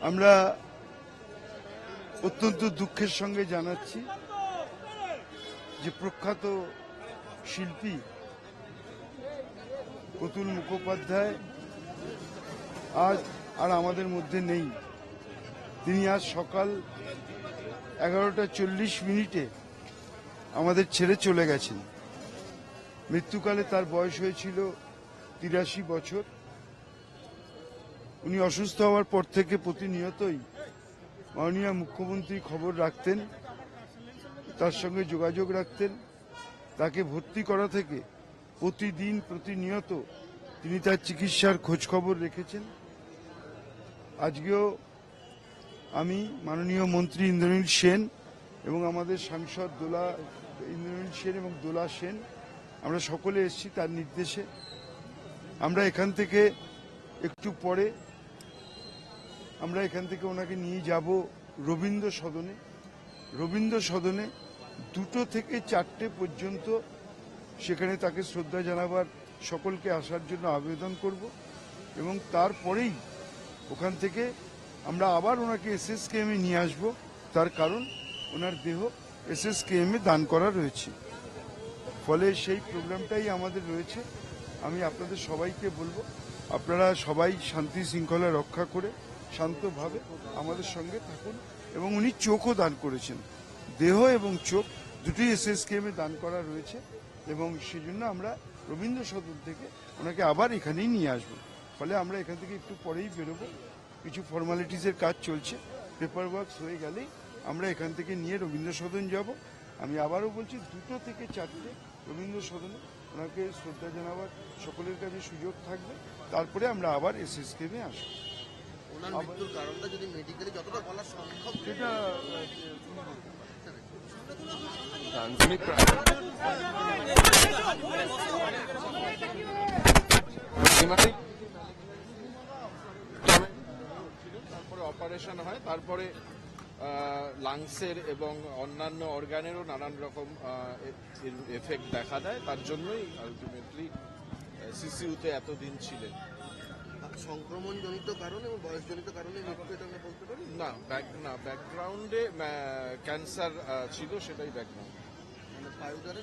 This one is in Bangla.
আমরা অত্যন্ত দুঃখের সঙ্গে জানাচ্ছি যে প্রখ্যাত শিল্পী প্রতুল মুখোপাধ্যায় আজ আর আমাদের মধ্যে নেই। তিনি আজ সকাল এগারোটা চল্লিশ মিনিটে আমাদের ছেড়ে চলে গেছেন। মৃত্যুকালে তার বয়স হয়েছিল তিরাশি বছর। উনি অসুস্থ হওয়ার পর থেকে প্রতিনিয়তই মাননীয় মুখ্যমন্ত্রী খবর রাখতেন, তার সঙ্গে যোগাযোগ রাখতেন, তাকে ভর্তি করা থেকে প্রতিদিন প্রতিনিয়ত তিনি তার চিকিৎসার খোঁজ খবর রেখেছেন। আজকেও আমি মাননীয় মন্ত্রী ইন্দ্রনীল সেন এবং আমাদের সাংসদ দোলা, ইন্দ্রনীল সেন এবং দোলা সেন, আমরা সকলে এসেছি তার নির্দেশে। আমরা এখান থেকে একটু পরে আমরা এখান থেকে ওনাকে নিয়ে যাব রবীন্দ্র সদনে রবীন্দ্র সদনে দুটো থেকে চারটে পর্যন্ত সেখানে তাকে শ্রদ্ধা জানাবার সকলকে আসার জন্য আবেদন করব এবং তারপরেই ওখান থেকে আমরা আবার ওনাকে এস এস কে এসএসকেএমে নিয়ে আসব। তার কারণ ওনার দেহ এস এস কে এসএসকেএমে দান করা রয়েছে। ফলে সেই প্রোগ্রামটাই আমাদের রয়েছে। আমি আপনাদের সবাইকে বলব, আপনারা সবাই শান্তি শৃঙ্খলা রক্ষা করে শান্তভাবে আমাদের সঙ্গে থাকুন এবং উনি চোখও দান করেছেন। দেহ এবং চোখ দুটি এসএসকেএমে দান করা রয়েছে এবং সেই জন্য আমরা রবীন্দ্র সদন থেকে ওনাকে আবার এখানেই নিয়ে আসব। ফলে আমরা এখান থেকে একটু পরেই বেরোবো। কিছু ফর্মালিটিসের কাজ চলছে। পেপার ওয়ার্কস হয়ে গেলেই আমরা এখান থেকে নিয়ে রবীন্দ্র সদন যাব। আমি আবারও বলছি, দুটো থেকে চারটে রবীন্দ্র সদনে ওনাকে শ্রদ্ধা জানাবার সকলের কাছে সুযোগ থাকবে। তারপরে আমরা আবার এসএসকেমে আসব। ওনার মৃত্যুর কারণটা যদি মেডিকেলি যতটা বলা সম্ভব সেটা তারপরে অপারেশন হয় তারপরে লাংসের এবং অন্যান্য অর্গানেরও নানান রকম এফেক্ট দেখা দেয়। তার জন্যই আলটিমেটলি সিসিউতে এতদিন ছিলেন। সংক্রমণ জনিত কারণ এবং বয়সজনিত কারণে মৃত্যু এটা আমরা বলতে পারি? না ব্যাক না ব্যাকগ্রাউন্ডে ক্যান্সার ছিল সেটাই ব্যাকগ্রাউন্ড মানে পায়ুদারে